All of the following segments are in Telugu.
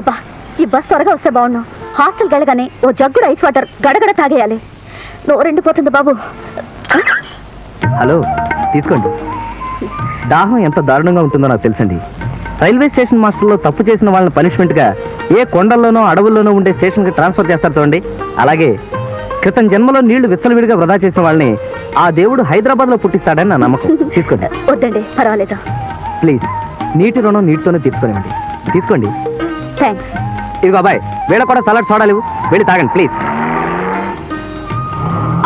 అబ్బా ఈ బస్ త్వరగా వస్తే బాగుండు. హాస్టల్కి వెళ్ళగానే ఓ జగ్గుడు ఐస్ వాటర్ గడగడ తాగేయాలి. నోరెండిపోతుంది బాబు. హలో తీసుకోండి. దాహం ఎంత దారుణంగా ఉంటుందో నాకు తెలుసండి. రైల్వే స్టేషన్ మాస్టర్లో తప్పు చేసిన వాళ్ళని పనిష్మెంట్గా ఏ కొండల్లోనో అడవుల్లోనో ఉండే స్టేషన్కి ట్రాన్స్ఫర్ చేస్తారు చూడండి. అలాగే క్రితం జన్మలో నీళ్ళు విచ్చలవిడిగా వృధా చేసిన వాళ్ళని ఆ దేవుడు హైదరాబాద్లో పుట్టిస్తాడని నా నమ్మకం. తీసుకోండి. వద్దండి పర్వాలేదు. ప్లీజ్ నీటి రుణం నీటితోనే తీసుకోనివ్వండి తీసుకోండి. థ్యాంక్స్ ఇదిగో అబ్బాయి వీళ్ళ కూడా సలాడ్ చూడాలి వెళ్ళి తాగండి ప్లీజ్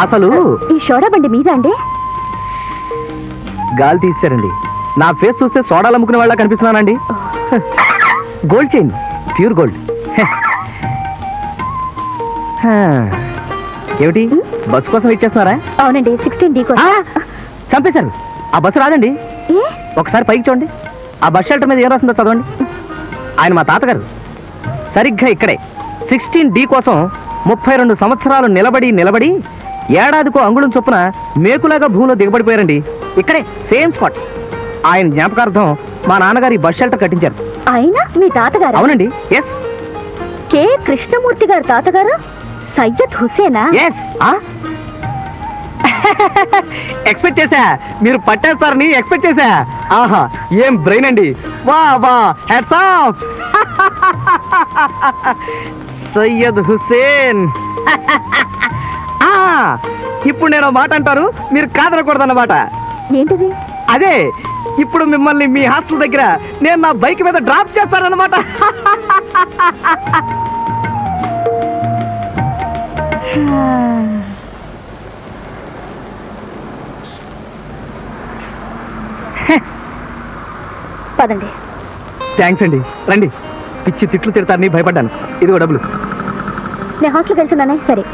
అసలు ఈ షోడా బండి మీద అండి? గాలి తీశారండి నా ఫేస్ చూస్తే సోడాలు అమ్ముకునే వాళ్ళ కనిపిస్తున్నానండి. గోల్డ్ చైన్ ప్యూర్ గోల్డ్ ఏమిటి? బస్సు కోసం ఇచ్చేస్తున్నారా? అవునండి సిక్స్టీన్ డీ ఆ, చంపేశారు. ఆ బస్సు రాదండి. ఒకసారి పైకి చూడండి. ఆ బస్ షెల్టర్ మీద ఏం రాస్తుందో చదవండి. ఆయన మా తాతగారు. సరిగ్గా ఇక్కడే. సిక్స్టీన్ డి కోసం ముప్పై రెండు సంవత్సరాలు నిలబడి నిలబడి ఏడాదికో అంగుళం చొప్పున మేకులాగా భూమిలో దిగబడిపోయారండి. ఇక్కడే సేమ్ స్పాట్. ఆయన జ్ఞాపకార్థం మా నాన్నగారు బస్ షెల్టర్ కట్టించారు. అయినా మీ తాతగారు? అవునండి ఎస్ కె కృష్ణమూర్తి గారు తాతగారు? సయ్యద్ హుసేనా? ఎస్ ఎక్స్పెక్ట్ చేశా? మీరు పట్టేస్తారని ఎక్స్పెక్ట్ చేశా? ఆహా ఏం బ్రెయిన్ అండి? వా వా హెడ్స్ ఆఫ్ సయ్యద్ హుసేన్ ఆ, ఇప్పుడు నేను మాట అంటారు మీరు కాదనకూడదన్నమాట. ఏంటిది? అదే ఇప్పుడు మిమ్మల్ని మీ హాస్టల్ దగ్గర నేను నా బైక్ మీద డ్రాప్ చేస్తానన్నమాట. పదండి. థ్యాంక్స్ అండి. రండి. పిచ్చి తిట్లు తిడతారని భయపడ్డాను. ఇదిగో డబ్బులు. నేను హాస్టల్కి వెళ్తున్నానే. సరే.